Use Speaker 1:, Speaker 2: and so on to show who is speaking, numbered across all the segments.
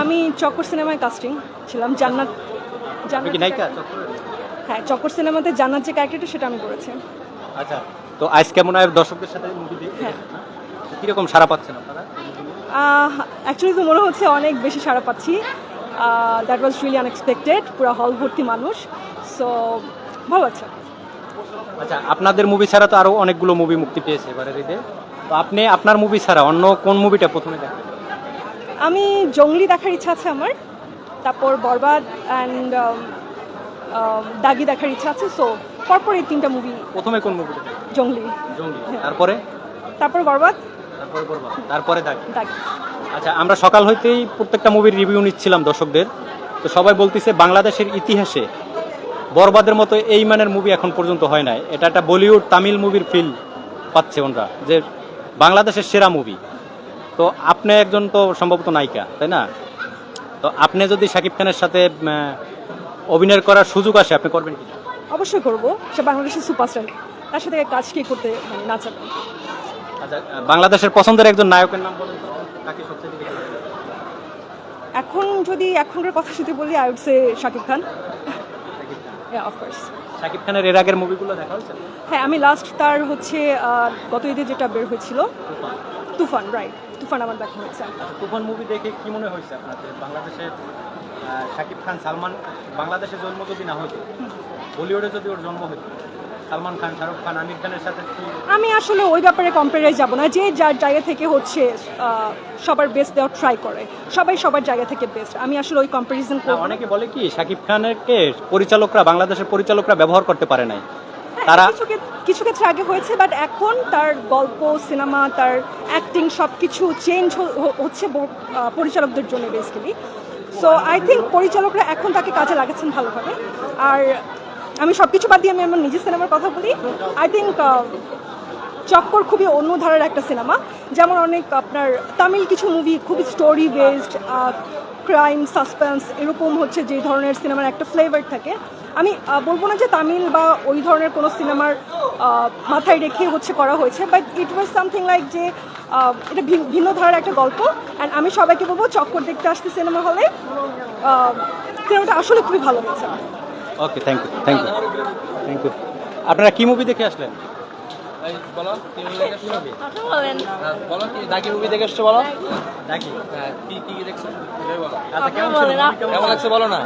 Speaker 1: আমি চক্কর সিনেমায় কাস্টিং ছিলাম জান্নাত জান্নাত হ্যাঁ চক্কর সিনেমাতে জান্নাত যে ক্যারেক্টারটা সেটা আমি করেছি।
Speaker 2: আচ্ছা তো আজ কেমন হয় দর্শকদের সাথে মুভি
Speaker 1: হ্যাঁ।
Speaker 2: কীরকম সারা পাচ্ছেন আপনারা?
Speaker 1: অ্যাকচুয়ালি তো মনে হচ্ছে অনেক বেশি সাড়া পাচ্ছি। দ্যাট ওয়াজ রিয়েলি আনএক্সপেক্টেড পুরো হল ভর্তি মানুষ সো ভালো আছে
Speaker 2: আচ্ছা আপনাদের মুভি ছাড়া তো আরও অনেকগুলো মুভি মুক্তি পেয়েছে এবারের ঈদে। তো আপনি আপনার মুভি ছাড়া অন্য কোন মুভিটা প্রথমে দেখেন?
Speaker 1: আমি জঙ্গলি দেখার ইচ্ছা আছে আমার তারপর বরবাদ অ্যান্ড দাগি দেখার ইচ্ছা আছে সো পরপর এই তিনটা মুভি
Speaker 2: প্রথমে কোন মুভি
Speaker 1: জঙ্গলি।
Speaker 2: জঙ্গলি।
Speaker 1: হ্যাঁ।
Speaker 2: তারপরে?
Speaker 1: তারপর বরবাদ।
Speaker 2: তারপরে তারপরে দাগ।
Speaker 1: দাগি।
Speaker 2: আচ্ছা আমরা সকাল হইতেই প্রত্যেকটা মুভির রিভিউ নিচ্ছিলাম দর্শকদের। তো সবাই বলতেছে বাংলাদেশের ইতিহাসে বরবাদের মতো এই মানের মুভি এখন পর্যন্ত হয় নাই। এটা একটা বলিউড তামিল মুভির ফিল পাচ্ছে ওনরা যে বাংলাদেশের সেরা মুভি তো আপনি একজন তো সম্ভবত নায়িকা তাই না? তো আপনি যদি শাকিব খানের সাথে অভিনয় করার সুযোগ আসে আপনি করবেন কি?
Speaker 1: অবশ্যই করব। সে বাংলাদেশের সুপারস্টার। তার সাথে কাজ কে করতে মানে না চাবে
Speaker 2: আচ্ছা বাংলাদেশের পছন্দের একজন নায়কের নাম বলেন তো কাকে সবচেয়ে বেশি
Speaker 1: এখন যদি এখনকার কথা যদি বলি I would say Shakib Khan.
Speaker 2: Shakib খানের এর আগের মুভিগুলো দেখা হয়েছে?
Speaker 1: হ্যাঁ আমি লাস্ট তার হচ্ছে গত ঈদে যেটা বের হয়েছিল।
Speaker 2: তুফান।
Speaker 1: রাইট তুফান আমার দেখা হয়েছে।
Speaker 2: আচ্ছা, তুফান মুভি দেখে কি মনে হয়েছে আপনাদের? বাংলাদেশের শাকিব খান সালমান বাংলাদেশে জন্ম যদি না হতো বলিউডে যদি ওর জন্ম হতো সালমান খান শাহরুখ খান আমির খানের সাথে
Speaker 1: আমি আসলে ওই ব্যাপারে কম্পেয়ারে যাব না। যে যার জায়গা থেকে হচ্ছে সবার বেস্ট দেওয়ার ট্রাই করে সবাই সবার জায়গা থেকে বেস্ট আমি আসলে ওই কম্পারিজন করব
Speaker 2: অনেকে বলে কি শাকিব খানেরকে পরিচালকরা বাংলাদেশের পরিচালকরা ব্যবহার করতে পারে নাই। তারা
Speaker 1: কিছু ক্ষেত্রে- আগে হয়েছে বাট এখন তার গল্প, সিনেমা, তার অ্যাক্টিং সব কিছু চেঞ্জ হচ্ছে পরিচালকদের জন্য বেসিক্যালি সো আই থিঙ্ক পরিচালকরা এখন তাকে কাজে লাগাচ্ছেন ভালোভাবে। আর আমি সব কিছু বাদ দিয়ে আমি আমার নিজের সিনেমার কথা বলি। আই থিঙ্ক চক্কর খুবই অন্য ধারার একটা সিনেমা। যেমন অনেক আপনার তামিল কিছু মুভি খুবই স্টোরি বেসড ক্রাইম সাসপেন্স এরকম হচ্ছে যে ধরনের সিনেমার একটা ফ্লেভার থাকে। আমি বলব না যে তামিল বা ওই ধরনের কোনো সিনেমার মাথায় রেখে হচ্ছে করা হয়েছে but it was something like যে এটা ভিন- ভিন্ন ধারার একটা গল্প। অ্যান্ড আমি সবাইকে বলব চক্কর দেখতে আসতে সিনেমা হলে সিনেমাটা আসলে খুবই ভালো হয়েছে।
Speaker 2: Okay thank you thank you thank you আপনারা কী মুভি দেখে আসলেন?
Speaker 3: বলো?
Speaker 1: বলেন
Speaker 3: হ্যাঁ, বলো কি দাগি মুভি দেখে এসছো বলো?
Speaker 2: নাকি?
Speaker 3: হ্যাঁ কি কি কি দেখছ? এটাই বলো।
Speaker 2: আচ্ছা কেমন কেমন
Speaker 3: কেমন লাগছে বলো না?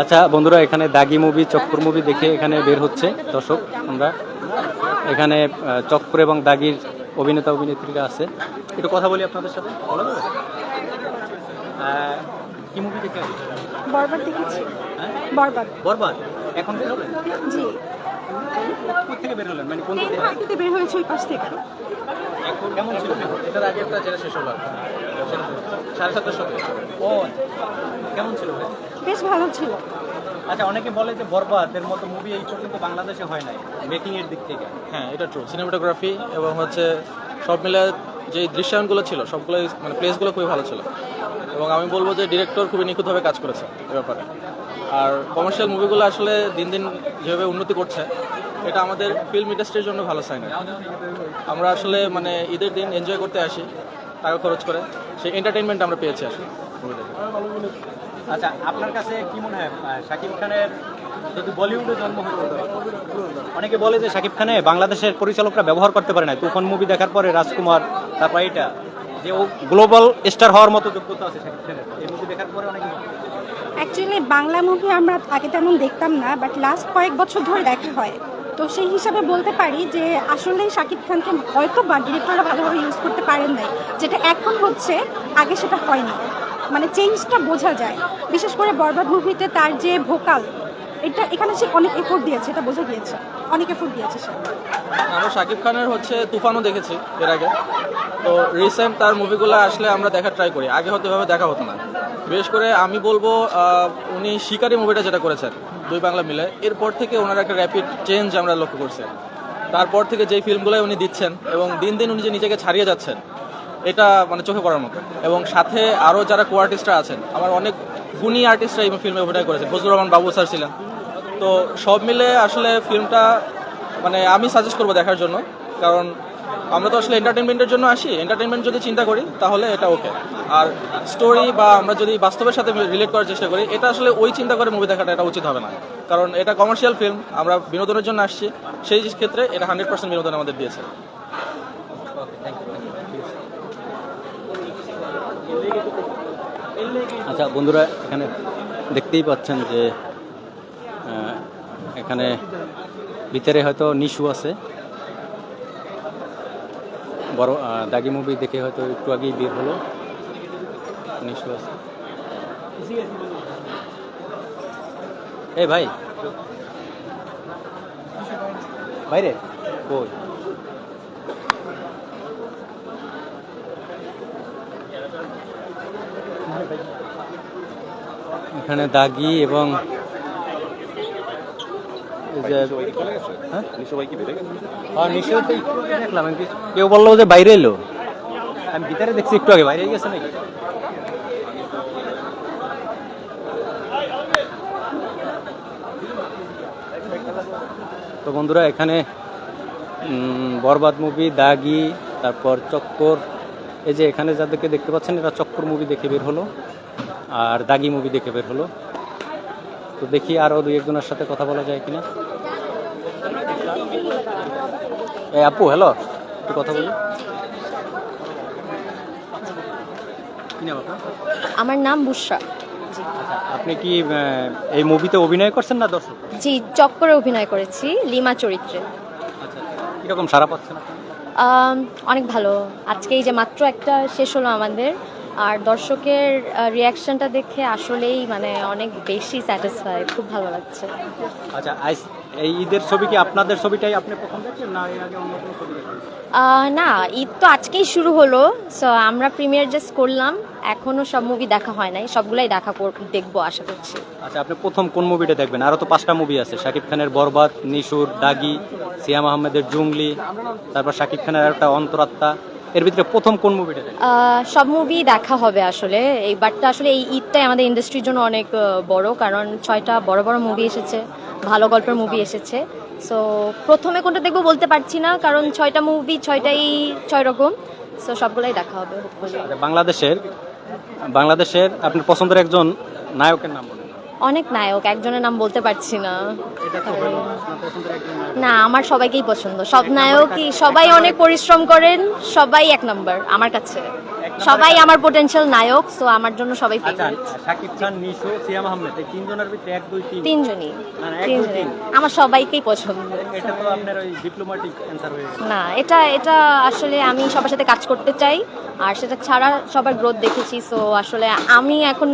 Speaker 2: আচ্ছা বন্ধুরা এখানে দাগি মুভি চক্কর মুভি দেখে এখানে বের হচ্ছে দর্শক আমরা। এখানে চক্কর এবং দাগির অভিনেতা অভিনেত্রীরা আছে। একটু কথা বলি আপনাদের সাথে। কি মুভি দেখে?
Speaker 1: বরবাদ দেখেছি।
Speaker 2: হ্যাঁ?
Speaker 1: বরবাদ।
Speaker 2: বরবাদ? এখন বের হলেন
Speaker 1: জি।
Speaker 2: কোথা থেকে বের হলেন? মানে কোন
Speaker 1: ফাঁকিতে বের হয়েছে ওই পাশ থেকে।
Speaker 2: এখন কেমন ছিল?
Speaker 3: এটার আগে একটা যেটা শেষ হলো সাড়ে সাতটার সাথে
Speaker 2: ও কেমন ছিল
Speaker 1: বেশ ভালো ছিল।
Speaker 2: আচ্ছা অনেকে বলে যে বরবাদের মতো মুভি এই পর্যন্ত বাংলাদেশে হয় নাই মেকিং এর দিক থেকে।
Speaker 3: হ্যাঁ এটা ট্রু সিনেমাটোগ্রাফি এবং হচ্ছে সব মিলে যে দৃশ্যায়নগুলো ছিল সবগুলো মানে প্লেসগুলো খুবই ভালো ছিল। এবং আমি বলব যে ডিরেক্টর খুবই নিখুঁতভাবে কাজ করেছে এ ব্যাপারে। আর কমার্শিয়াল মুভিগুলো আসলে দিন দিন যেভাবে উন্নতি করছে, এটা আমাদের ফিল্ম ইন্ডাস্ট্রির জন্য ভালো সাইন আমরা আসলে মানে ঈদের দিন এনজয় করতে আসি, টাকা খরচ করে। সেই এন্টারটেনমেন্ট আমরা পেয়েছি আসলে।
Speaker 2: আচ্ছা আপনার কাছে কি মনে হয় শাকিব খানের যদি বলিউডে জন্ম হতো, অনেকে বলে যে শাকিব খানে বাংলাদেশের পরিচালকরা ব্যবহার করতে পারে না তুফান মুভি দেখার পরে রাজকুমার, তারপর এটা, যে ও গ্লোবাল স্টার হওয়ার মতো যোগ্যতা আছে শাকিব খানের। এই মুভি দেখার পরে অনেকে
Speaker 4: অ্যাকচুয়ালি বাংলা মুভি আমরা আগে তেমন দেখতাম না বাট লাস্ট কয়েক বছর ধরে দেখা হয়। তো সেই হিসাবে বলতে পারি যে, আসলেই শাকিব খানকে হয়তো বা ডিরেক্টররা ভালোভাবে ইউজ করতে পারেন নাই। যেটা এখন হচ্ছে, আগে সেটা হয়নি। মানে চেঞ্জটা বোঝা যায়। বিশেষ করে বরবাদ মুভিতে তার যে ভোকাল এটা এখানে সে অনেক এফোর্ট দিয়েছে, এটা বোঝা গিয়েছে। অনেক এফোর্ট দিয়েছে সে।
Speaker 3: আমরা শাকিব খানের হচ্ছে তুফানও দেখেছি এর আগে। তো রিসেন্ট তার মুভিগুলো আসলে আমরা দেখার ট্রাই করি। আগে হয়তো এভাবে দেখা হতো না। বিশেষ করে আমি বলব উনি শিকারি মুভিটা যেটা করেছেন, দুই বাংলা মিলে, এরপর থেকে ওনার একটা র্যাপিড চেঞ্জ আমরা লক্ষ্য করছি। তারপর থেকে যেই ফিল্মগুলো উনি দিচ্ছেন এবং দিন দিন উনি যে নিজেকে ছাড়িয়ে যাচ্ছেন এটা মানে চোখে পড়ার মতো। এবং সাথে আরও যারা কো আর্টিস্টরা আছেন, আমার অনেক গুণী আর্টিস্টরা এই ফিল্মে অভিনয় করেছেন। ফজলুর রহমান বাবু স্যার ছিলেন। তো সব মিলে আসলে ফিল্মটা মানে আমি সাজেস্ট করব দেখার জন্য। কারণ আমরা তো আসলে এন্টারটেনমেন্টের জন্য আসি। এন্টারটেনমেন্ট যদি চিন্তা করি, তাহলে এটা ওকে আর স্টোরি বা আমরা যদি বাস্তবের সাথে রিলেট করার চেষ্টা করি, এটা আসলে ওই চিন্তা করে মুভি দেখাটা এটা উচিত হবে না। কারণ এটা কমার্শিয়াল ফিল্ম আমরা বিনোদনের জন্য আসছি। সেই ক্ষেত্রে এটা হান্ড্রেড পার্সেন্ট বিনোদন আমাদের দিয়েছে।
Speaker 2: আচ্ছা বন্ধুরা, এখানে দেখতেই পাচ্ছেন যে এখানে ভিতরে হয়তো নিশু আছে। বড় দাগি মুভি দেখে হয়তো একটু আগেই বের হলো। নিশু আছে। এই ভাই। বাইরে? কই? এখানে দাগি এবং হ্যাঁ? হ্যাঁ, দেখলাম কেউ বলল যে বাইরে এলো। আমি ভিতরে দেখছি একটু আগে বাইরে গেছে নাকি? তো বন্ধুরা এখানে বরবাদ মুভি দাগি তারপর চক্কর। এই যে এখানে যাদেরকে দেখতে পাচ্ছেন এরা চক্কর মুভি দেখে বের হলো। আর দাগি মুভি দেখে বের হলো। তো দেখি আরও দুই একজনের সাথে কথা বলা যায় কিনা। এই আপু হ্যালো একটু কথা বলি?
Speaker 5: আমার নাম বুশরা
Speaker 2: আপনি কি এই মুভিতে অভিনয় করছেন না দর্শক?
Speaker 5: জি চক্করে অভিনয় করেছি লিমা চরিত্রে।
Speaker 2: আচ্ছা কীরকম সারা পাচ্ছেন আপনি?
Speaker 5: অনেক ভালো। আজকে এই যে মাত্র একটা শেষ হলো আমাদের। আর দর্শকের রিয়াকশনটা দেখে আসলেই মানে অনেক বেশি স্যাটিসফাই খুব ভালো লাগছে।
Speaker 2: আচ্ছা এই ঈদের ছবি কি আপনাদের ছবিটাই আপনি প্রথম দেখছেন না এর আগে অন্য কোনো ছবি দেখছেন
Speaker 5: না ঈদ তো আজকেই শুরু হলো সো আমরা প্রিমিয়ার জাস্ট করলাম এখনও সব মুভি দেখা হয় নাই সবগুলাই দেখা দেখব আশা করছি।
Speaker 2: আচ্ছা আপনি প্রথম কোন মুভিটা দেখবেন? আরও তো পাঁচটা মুভি আছে শাকিব খানের বরবাদ নিশুর দাগি সিয়াম আহমেদের জুংলি তারপর শাকিব খানের একটা অন্তরাত্মা এর ভিতরে প্রথম কোন মুভিটা
Speaker 5: সব মুভি দেখা হবে আসলে। এই বাটটা আসলে এই ঈদটাই আমাদের ইন্ডাস্ট্রির জন্য অনেক বড় কারণ ছয়টা বড় বড় মুভি এসেছে ভালো গল্পের মুভি এসেছে। সো প্রথমে কোনটা দেখব বলতে পারছি না কারণ ছয়টা মুভি ছয়টাই ছয় রকম। সো সবগুলাই দেখা হবে
Speaker 2: আচ্ছা, বাংলাদেশের বাংলাদেশের আপনার পছন্দের একজন নায়কের নাম বলুন।
Speaker 5: অনেক নায়ক একজনের নাম বলতে পারছি না। না আমার সবাইকেই পছন্দ। সব নায়কই সবাই অনেক পরিশ্রম করেন সবাই এক নম্বর আমার কাছে। সবাই আমার পোটেনশিয়াল নায়ক সো আমার জন্য সবাই
Speaker 2: আচ্ছা
Speaker 5: ফেভারিট
Speaker 2: শাকিব খান নিশু সিয়াম আহমেদ এই তিনজনের ভিতরে এক দুই তিন?
Speaker 5: তিনজনই।
Speaker 2: না, না, এক, দুই,
Speaker 5: তিনজনই।
Speaker 2: তিন।
Speaker 5: আমার সবাইকেই পছন্দ।
Speaker 2: এটা তো আপনার ওই ডিপ্লোম্যাটিক অ্যান্সার হয়ে
Speaker 5: না এটা এটা আসলে আমি সবার সাথে কাজ করতে চাই আর সেটা ছাড়া সবার গ্রোথ দেখেছি সো আসলে আমি এখন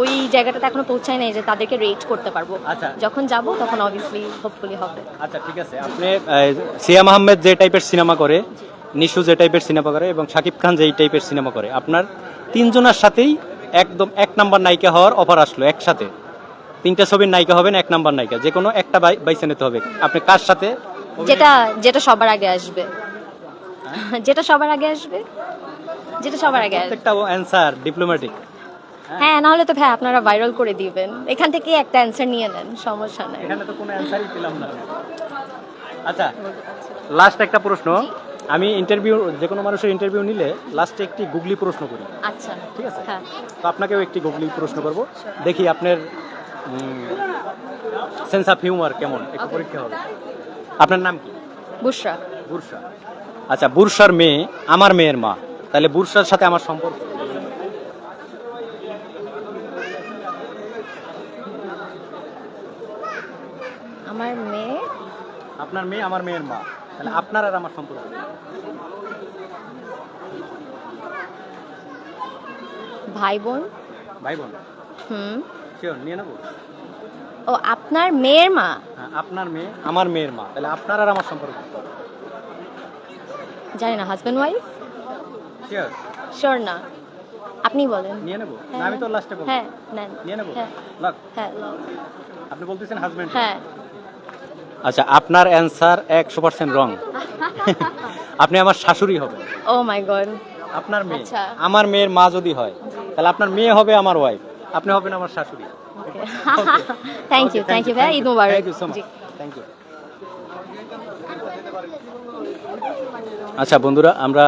Speaker 5: ওই জায়গাটাতে এখনও পৌঁছাই নাই যে তাদেরকে রেট করতে পারব।
Speaker 2: আচ্ছা।
Speaker 5: যখন যাব তখন অবভিয়াসলি হোপফুলি হবে।
Speaker 2: আচ্ছা ঠিক আছে। আপনি সিয়াম আহমেদ যে টাইপের সিনেমা করে নিশু যে টাইপের সিনেমা করে এবং শাকিব খান যেই টাইপের সিনেমা করে। আপনার তিনজনের সাথেই একদম এক নাম্বার নায়িকা হওয়ার অফার আসলো একসাথে। তিনটা ছবির নায়িকা হবেন এক নাম্বার নায়িকা। যে কোনো একটা বাই- বাইছে নিতে হবে। আপনি কার সাথে?
Speaker 5: যেটা যেটা সবার আগে আসবে। যেটা সবার আগে আসবে? যেটা সবার আগে আসবে।
Speaker 2: প্রত্যেকটা অ্যান্সার ডিপ্লোম্যাটিক
Speaker 5: হ্যাঁ। নাহলে তো ভাই আপনারা ভাইরাল করে দিবেন। এখান থেকে একটা অ্যান্সার নিয়ে নেন সমস্যা নাই।
Speaker 2: এখানে তো কোনো অ্যান্সারই পেলাম না। আচ্ছা লাস্ট একটা প্রশ্ন। আমি ইন্টারভিউ যে কোনো মানুষের ইন্টারভিউ নিলে লাস্টে একটি গুগলি প্রশ্ন করি।
Speaker 5: আচ্ছা।
Speaker 2: ঠিক আছে?
Speaker 5: হ্যাঁ।
Speaker 2: তো আপনাকেও একটি গুগলি প্রশ্ন করব। দেখি আপনার সেন্স অফ হিউমার কেমন? একটু পরীক্ষা হবে। আপনার নাম কি?
Speaker 5: বুশরা
Speaker 2: বুরসা আচ্ছা বুরসার মেয়ে আমার মেয়ের মা। তাহলে বুরসার সাথে আমার সম্পর্ক?
Speaker 5: আমার মেয়ে?
Speaker 2: আপনার মেয়ে আমার মেয়ের মা। তাহলে আপনার আর আমার সম্পর্ক
Speaker 5: ভাই বোন
Speaker 2: ভাই বোন
Speaker 5: হুম।
Speaker 2: শিওর নিয়ে নেব?
Speaker 5: ও আপনার মেয়ের মা?
Speaker 2: হ্যাঁ আপনার মেয়ে আমার মেয়ের মা। তাহলে আপনার আর আমার সম্পর্ক?
Speaker 5: জানি না হাজব্যান্ড ওয়াইফ
Speaker 2: শিওর
Speaker 5: শিওর না। আপনি বলেন।
Speaker 2: নিয়ে নেব? না আমি তো লাস্টে বলব।
Speaker 5: হ্যাঁ নেন।
Speaker 2: নিয়ে নেব?
Speaker 5: হ্যাঁ।
Speaker 2: লাগ
Speaker 5: হ্যাঁ
Speaker 2: আপনি বলতেছেন হাজবেন্ড
Speaker 5: হ্যাঁ।
Speaker 2: আচ্ছা আপনার অ্যান্সার একশো পার্সেন্ট রং আপনি আমার শাশুড়ি হবেন।
Speaker 5: ও মাই গড
Speaker 2: আপনার মেয়ে।
Speaker 5: আচ্ছা।
Speaker 2: আমার মেয়ের মা যদি হয় তাহলে আপনার মেয়ে হবে আমার ওয়াইফ আপনি হবেন আমার শাশুড়ি।
Speaker 5: থ্যাংক ইউ থ্যাংক ইউ ভাই Eid Mubarak.
Speaker 2: Thank you so much thank you আচ্ছা বন্ধুরা আমরা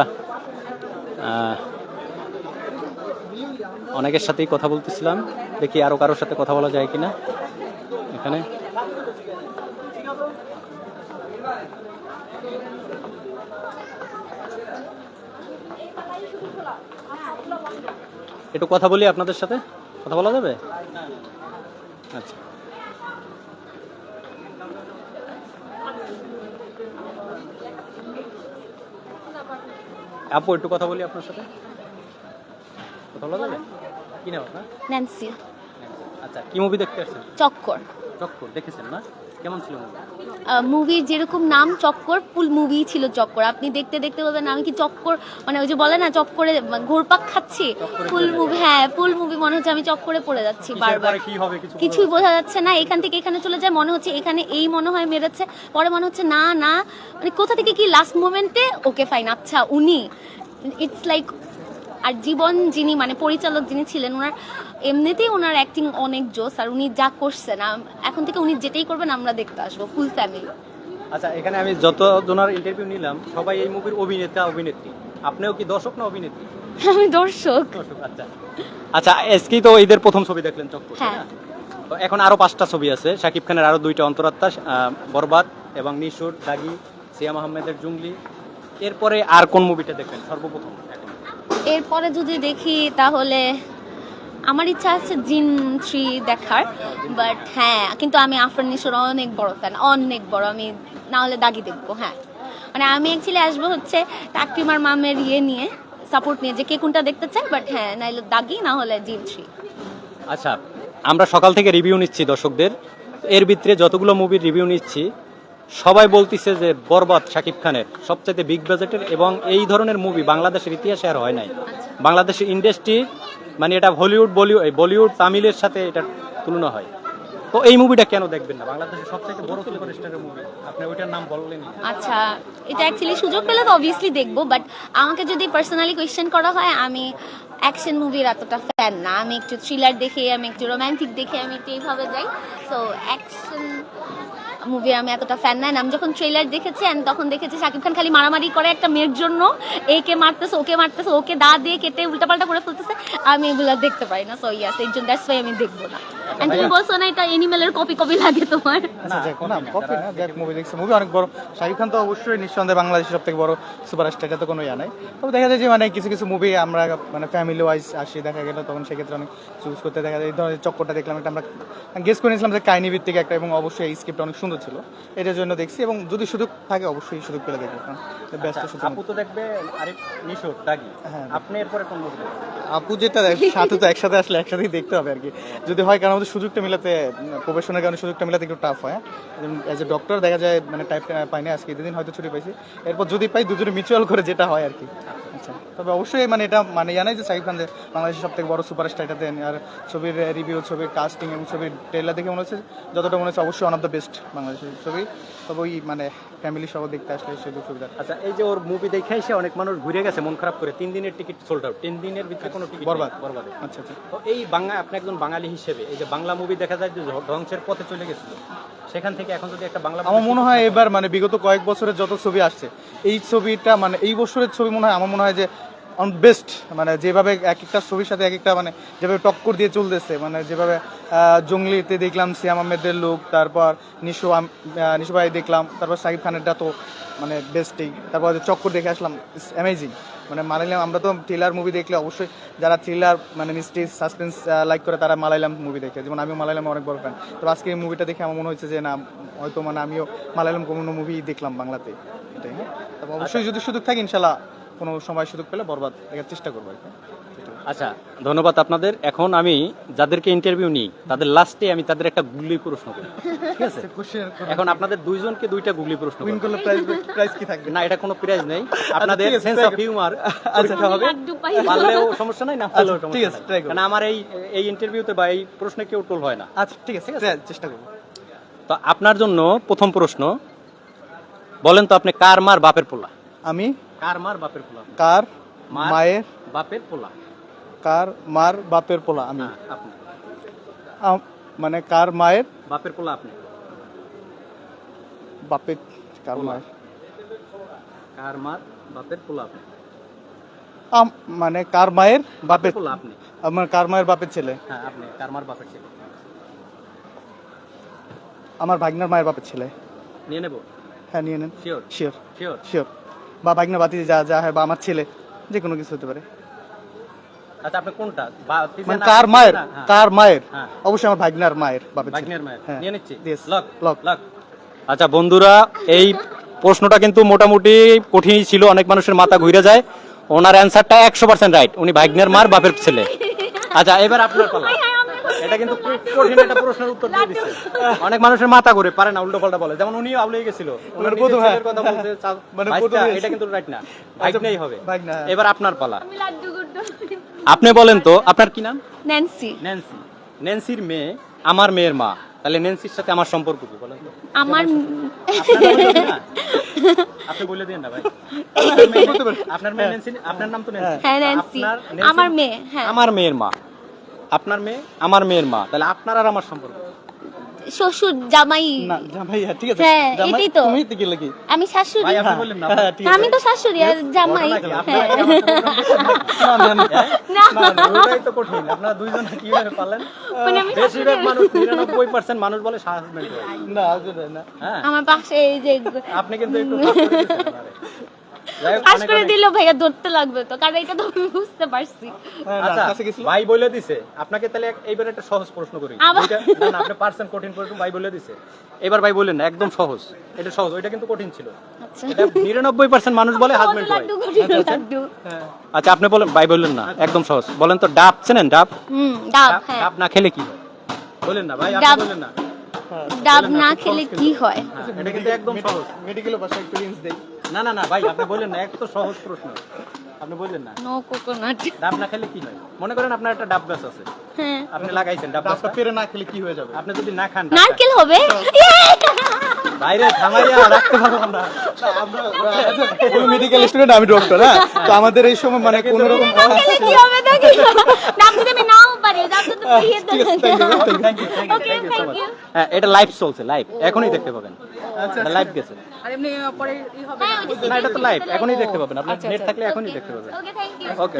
Speaker 2: অনেকের সাথেই কথা বলতেছিলাম। দেখি আরও কারোর সাথে কথা বলা যায় কিনা। এখানে। একটু কথা বলি আপনাদের সাথে? কথা বলা যাবে? আচ্ছা। আপু একটু কথা বলি আপনার সাথে? কথা বলা যাবে? কি নাম আপনার?
Speaker 6: ন্যান্সি
Speaker 2: আচ্ছা কি মুভি দেখতে আসছেন?
Speaker 6: চক্কর।
Speaker 2: চক্কর দেখেছেন না? কেমন ছিল মুভি
Speaker 6: মুভির যেরকম নাম চক্কর ফুল মুভি ছিল চক্কর। আপনি দেখতে দেখতে বলবেন আমি কি চক্কর মানে ওই যে বলে না চক্করে ঘোরপাক খাচ্ছি। ফুল মুভি হ্যাঁ ফুল মুভি মনে হচ্ছে আমি চক্করে পড়ে যাচ্ছি বারবার।
Speaker 2: কি হবে
Speaker 6: কিছুই বোঝা যাচ্ছে না এখান থেকে এখানে চলে যায় মনে হচ্ছে এখানে এই মনে হয় মেরেছে। পরে মনে হচ্ছে না না মানে কোথা থেকে কি লাস্ট মোমেন্টে ওকে ফাইন আচ্ছা উনি। ইটস লাইক আর জীবন যিনি মানে পরিচালক যিনি ছিলেন ওনার এমনিতেই ওনার অ্যাক্টিং অনেক জোস আর উনি যা করছেন এখন থেকে উনি যেটাই করবেন আমরা দেখতে আসব ফুল ফ্যামিলি
Speaker 2: আচ্ছা এখানে আমি যত জনের ইন্টারভিউ নিলাম সবাই এই মুভির অভিনেতা অভিনেত্রী। আপনিও কি দর্শক না অভিনেত্রী?
Speaker 6: আমি দর্শক।
Speaker 2: আচ্ছা। আচ্ছা এসকি তো ঈদের প্রথম ছবি দেখলেন চক্কর
Speaker 6: হ্যাঁ।
Speaker 2: তো এখন আরও পাঁচটা ছবি আছে শাকিব খানের আরও দুইটা অন্তরাত্মা বরবাদ এবং নিশুর দাগি সিয়াম আহমেদের জুংলি। এরপরে আর কোন মুভিটা দেখবেন সর্বপ্রথম? এখন
Speaker 6: এরপরে যদি দেখি তাহলে আমার ইচ্ছা আছে জিন থ্রি দেখার বাট হ্যাঁ কিন্তু আমি আফরানিশোর অনেক বড় ফ্যান অনেক বড়, আমি না হলে দাগি দেখব হ্যাঁ। মানে আমি অ্যাকচুয়ালি আসব হচ্ছে টাকটিমার মামের ইয়ে নিয়ে সাপোর্ট নিয়ে, যে কে কোনটা দেখতে চাই বাট হ্যাঁ নাইলে দাগি না হলে জিন থ্রি।
Speaker 2: আচ্ছা আমরা সকাল থেকে রিভিউ নিচ্ছি দর্শকদের। এর ভিতরে যতগুলো মুভির রিভিউ নিচ্ছি সবাই বলতিছে যে বরবাদ শাকিব খানের সবচাইতে বিগ বাজেটের এবং এই ধরনের মুভি বাংলাদেশের ইতিহাসে আর হয় নাই। বাংলাদেশের ইন্ডাস্ট্রি মানে এটা হলিউড বলিউড বলিউড তামিলের সাথে এটা তুলনা হয়। তো এই মুভিটা কেন দেখবেন না? বাংলাদেশের সবচাইতে বড় সুপারস্টারের মুভি আপনি ওইটার নাম বললেন
Speaker 6: আচ্ছা এটা অ্যাকচুয়ালি সুযোগ পেলে তো অবভিয়াসলি দেখব বাট আমাকে যদি পার্সোনালি কোয়েশ্চেন করা হয় আমি অ্যাকশন মুভির এতটা ফ্যান না। আমি একটু থ্রিলার দেখে আমি একটু রোমান্টিক দেখে আমি একটু এইভাবে যাই। সো অ্যাকশন মুভি আমি এতটা ফ্যান নাই আমি যখন ট্রেলার দেখেছি and তখন দেখেছি শাকিব খান খালি মারামারি করে একটা মেয়ের জন্য একে মারতেছে ওকে মারতেছে ওকে দা দিয়ে কেটে উল্টাপাল্টা করে ফেলতেছে আমি এগুলো দেখতে পারি না সো ইয়াস এই জন্য দ্যাটস ওয়াই আমি দেখব না। And তুমি বলছো না এটা এনিমেলের কপি কপি লাগে তোমার?
Speaker 7: না কপি না যাক মুভি দেখছি। মুভি অনেক বড়। শাহিদ খান তো অবশ্যই নিঃসন্দেহে বাংলাদেশের সব থেকে বড় সুপারস্টার এটা তো কোনো ইয়া নাই। তবে দেখা যায় যে মানে কিছু কিছু মুভি আমরা মানে ফ্যামিলি ওয়াইজ আসি দেখা গেল তখন সেক্ষেত্রে অনেক চুজ করতে দেখা যায়। এই ধরনের চক্করটা দেখলাম একটা আমরা গেস করে নিয়েছিলাম যে কাহিনী ভিত্তিক একটা এবং অবশ্যই এই স্ক্রিপ্ট অনেক সুন্দর ছিল। এটার জন্য দেখছি এবং যদি সুযোগ থাকে অবশ্যই সুযোগ পেলে দেখব। ব্যস্ত সুযোগ।
Speaker 2: আপু তো দেখবে আরেক নিশোর দাগি।
Speaker 7: হ্যাঁ।
Speaker 2: আপনি এরপরে কোন মুভি
Speaker 7: আপু যেটা সাথে তো একসাথে আসলে একসাথেই দেখতে হবে আর কি। যদি হয় কারণ আমাদের সুযোগটা মিলাতে প্রফেশনের কারণে সুযোগটা মিলাতে একটু টাফ হয় অ্যাজ এ ডক্টর দেখা যায় মানে টাইপ পাই না আজকে দুদিন হয়তো ছুটি পাইছি। এরপর যদি পাই দুজনে মিউচুয়াল করে যেটা হয় আর কি। আচ্ছা। তবে অবশ্যই মানে এটা মানে জানাই যে সাকিব খান বাংলাদেশের সব থেকে বড় সুপারস্টার এটাতে আর ছবির রিভিউ ছবির কাস্টিং এবং ছবির ট্রেলার দেখে মনে হচ্ছে যতটা মনে হচ্ছে অবশ্যই ওয়ান অফ দ্য বেস্ট বাংলাদেশের ছবি। তবে ওই মানে ফ্যামিলি সহ দেখতে আসলে সুযোগ সুবিধা।
Speaker 2: আচ্ছা এই যে ওর মুভি দেখে এসে অনেক মানুষ ঘুরে গেছে মন খারাপ করে তিন দিনের টিকিট সোল্ড আউট তিন দিনের ভিতরে কোনো টিকিট
Speaker 7: বরবাদ।
Speaker 2: বরবাদে।
Speaker 7: আচ্ছা আচ্ছা।
Speaker 2: তো এই বাংলা আপনি একজন বাঙালি হিসেবে এই যে বাংলা মুভি দেখা যায় যে ধ্বংসের পথে চলে গেছিল সেখান থেকে এখন যদি একটা বাংলা
Speaker 7: আমার মনে হয় এবার মানে বিগত কয়েক বছরের যত ছবি আসছে এই ছবিটা মানে এই বছরের ছবি মনে হয় আমার মনে হয় যে অন বেস্ট মানে যেভাবে এক একটা ছবির সাথে এক একটা মানে যেভাবে টক্কর দিয়ে চলতেছে মানে যেভাবে জঙ্গলিতে দেখলাম সিয়াম আহমেদের লুক তারপর নিশু নিশু ভাই দেখলাম, তারপর সাকিব খানেরটা তো মানে বেস্টই তারপর চক্কর দেখে আসলাম অ্যামেজিং মানে মালাইলাম, আমরা তো থ্রিলার মুভি দেখলে অবশ্যই যারা থ্রিলার মানে মিস্ট্রি সাসপেন্স লাইক করে তারা মালাইলাম মুভি দেখে। যেমন আমিও মালাইলাম অনেক বড় ফ্যান তো আজকে এই মুভিটা দেখে আমার মনে হচ্ছে যে না, হয়তো মানে আমিও মালাইলাম কোনো মুভি দেখলাম বাংলাতে। এটাই হ্যাঁ? তবে অবশ্যই যদি সুযোগ থাকে, ইনশাল্লাহ কোনো সময় সুযোগ পেলে বরবাদ দেখার চেষ্টা করব আর কি।
Speaker 2: আচ্ছা ধন্যবাদ আপনাদের। এখন আমি যাদেরকে ইন্টারভিউ নিই তাদের লাস্টে আমি তাদের একটা গুগলি প্রশ্ন করি। ঠিক আছে? এখন আপনাদের দুইজনকে দুইটা গুগলি প্রশ্ন
Speaker 7: উইন করলে প্রাইজ প্রাইজ কি থাকবে?
Speaker 2: না এটা কোনো প্রাইজ নেই। আপনাদের সেন্স অফ হিউমার পরীক্ষা হবে? পারলেও সমস্যা নাই না পারলেও
Speaker 7: আচ্ছা,
Speaker 2: সমস্যা
Speaker 7: ঠিক আছে, try
Speaker 2: কারণ আমার এই এই ইন্টারভিউতে বা এই প্রশ্নে কেউ টোল হয় না।
Speaker 7: আচ্ছা ঠিক আছে চেষ্টা করব।
Speaker 2: তো আপনার জন্য প্রথম প্রশ্ন বলেন তো আপনি কার মার বাপের পোলা?
Speaker 7: আমি?
Speaker 2: কার মার বাপের পোলা?
Speaker 7: কার মায়ের?
Speaker 2: বাপের পোলা।
Speaker 7: কার মার বাপের পোলা আমি।
Speaker 2: হ্যাঁ, আপনি।
Speaker 7: মানে কার মায়ের?
Speaker 2: বাপের পোলা আপনি।
Speaker 7: বাপের কার মায়ের?
Speaker 2: কার মার বাপের পোলা আপনি?
Speaker 7: মানে কার মায়ের বাপের
Speaker 2: পোলা আপনি।
Speaker 7: আমার কার মায়ের বাপের ছেলে?
Speaker 2: হ্যাঁ আপনি। কার মার বাপের ছেলে?
Speaker 7: আমার ভাগনার মায়ের বাপের ছেলে।
Speaker 2: নিয়ে নেব?
Speaker 7: হ্যাঁ নিয়ে নেন।
Speaker 2: শিওর
Speaker 7: শিওর
Speaker 2: শিওর
Speaker 7: শিওর বা ভাগনা বাতি যা যা হয় বা আমার ছেলে যে কোনো কিছু হতে পারে।
Speaker 2: আচ্ছা আপনি কোনটা?
Speaker 7: মানে কার মায়ের?
Speaker 2: হ্যাঁ।
Speaker 7: কার মায়ের?
Speaker 2: হ্যাঁ।
Speaker 7: অবশ্যই আমার ভাগনার মায়ের বাপের ছেলে।
Speaker 2: মায়ের।
Speaker 7: হ্যাঁ।
Speaker 2: নিয়ে নিচ্ছি? Lock
Speaker 7: lock.
Speaker 2: লক। আচ্ছা বন্ধুরা এই প্রশ্নটা কিন্তু মোটামুটি কঠিনই ছিল অনেক মানুষের মাথা ঘুরে যায়। ওনার অ্যান্সারটা একশো পার্সেন্ট রাইট উনি ভাগ্নের মার বাপের ছেলে। আচ্ছা এবার আপনার পালা। এটা কিন্তু খুব কঠিন একটা প্রশ্নের উত্তর দিয়ে দিচ্ছে। অনেক মানুষের মাথা ঘুরে পারে না উল্টো পাল্টা বলে। যেমন উনিও আউলে গেছিল। ওনার
Speaker 7: প্রথম, হ্যাঁ।
Speaker 2: কথা বলছে চা-
Speaker 7: মানে
Speaker 2: এটা কিন্তু রাইট না। ভাগ্নেই হবে।
Speaker 7: হ্যাঁ।
Speaker 2: এবার আপনার পালা। আপনি বলেন তো আপনার কি নাম?
Speaker 6: ন্যান্সি।
Speaker 2: ন্যান্সি। ন্যান্সির মেয়ে আমার মেয়ের মা। তাহলে ন্যান্সির সাথে আমার সম্পর্ক কি বলেন তো?
Speaker 6: আমার?
Speaker 2: আপনি বলে দিন না ভাই। আপনার মেয়ে ন্যান্সি আপনার নাম তো ন্যান্সি।
Speaker 6: হ্যাঁ, ন্যান্সি- আমার মেয়ে, হ্যাঁ।
Speaker 2: আমার মেয়ের মা। আপনার মেয়ে? আমার মেয়ের মা। তাহলে আপনার আর আমার সম্পর্ক?
Speaker 6: শ্বশুর জামাই।
Speaker 7: না জামাইয়া ঠিক আছে।
Speaker 6: হ্যাঁ, এটাই তো।
Speaker 7: তুমি কি?
Speaker 6: আমি শাশুড়ি।
Speaker 2: ভাই আপনি বললেন না
Speaker 7: হ্যাঁ,
Speaker 6: আমি তো শাশুড়ি আর জামাই। হ্যাঁ।
Speaker 2: না? হ্যাঁ?
Speaker 6: না।
Speaker 2: না, ওটাই তো কঠিন। আপনারা দুইজন কীভাবে পারলেন?
Speaker 6: মানে আমি
Speaker 2: বেশিরভাগ মানুষ নিরানব্বই পার্সেন্ট মানুষ বলে হাজবেন্ড
Speaker 7: না আসলে না।
Speaker 2: হ্যাঁ।
Speaker 6: আমার পাশে এই যে
Speaker 2: আপনি কিন্তু একটু ফাঁস করে
Speaker 6: দিলেও ভাইয়া ধরতে লাগবে তো কারণ এটা তো আমি বুঝতে পারছি।
Speaker 7: হ্যাঁ,
Speaker 2: আচ্ছা ভাই বলে দিছে আপনাকে তাহলে এইবার একটা সহজ প্রশ্ন করি? না, না, আপনি পার্সেন্ট কঠিন প্রশ্ন ভাই বলে দিছে। এবার ভাই বললেন না একদম সহজ। এটা সহজ ওইটা কিন্তু কঠিন ছিল।
Speaker 6: আচ্ছা।
Speaker 2: এটা নিরানব্বই পার্সেন্ট মানুষ বলে হাজবেন্ড হয়
Speaker 6: লাড্ডু কঠিন লাড্ডু
Speaker 2: আচ্ছা। আপনি বলেন ভাই বললেন না একদম সহজ। বলেন তো ডাব চেনেন ডাব?
Speaker 6: হুম ডাব
Speaker 2: ডাব-
Speaker 6: হ্যাঁ।
Speaker 2: ডাব না খেলে কি হয়? বলেন না ভাই আপনি বলেন না।
Speaker 6: ডাব
Speaker 2: না,
Speaker 6: খেলে কি হয়?
Speaker 2: হ্যাঁ, এটা কিন্তু একদম সহজ।
Speaker 7: মেডিকেল ভাষা একটু রিন্স দেই।
Speaker 2: না না না ভাই আপনি বললেন না এক তো সহজ প্রশ্ন। আপনি বললেন না।
Speaker 6: নো কোকোনাট
Speaker 2: ডাব না খেলে কি হয়? মনে করেন আপনার একটা ডাব গাছ আছে।
Speaker 6: হ্যাঁ।
Speaker 2: আপনি লাগাইছেন ডাব গাছটা।
Speaker 7: পেরে না খেলে কি হয়ে যাবে?
Speaker 2: আপনি যদি না খান
Speaker 6: নারকেল হবে?
Speaker 2: বাইরে থামাইয়া রাখতে পারব না।
Speaker 7: তুমি মেডিকেল স্টুডেন্ট আমি ডক্টর হ্যাঁ? তো আমাদের এই সময় মানে কোন রকম
Speaker 6: কি হবে নাকি
Speaker 2: এটা লাইভ চলছে লাইভ এখনই দেখতে পাবেন। লাইভ গেছে।
Speaker 1: আর এমনি পরে ই হবে
Speaker 6: হ্যাঁ
Speaker 2: না? এটা তো লাইভ এখনই দেখতে পাবেন।
Speaker 6: আচ্ছা,
Speaker 2: আপনার নেট থাকলে এখনই দেখতে পাবেন।
Speaker 6: ওকে থ্যাংক ইউ
Speaker 2: ওকে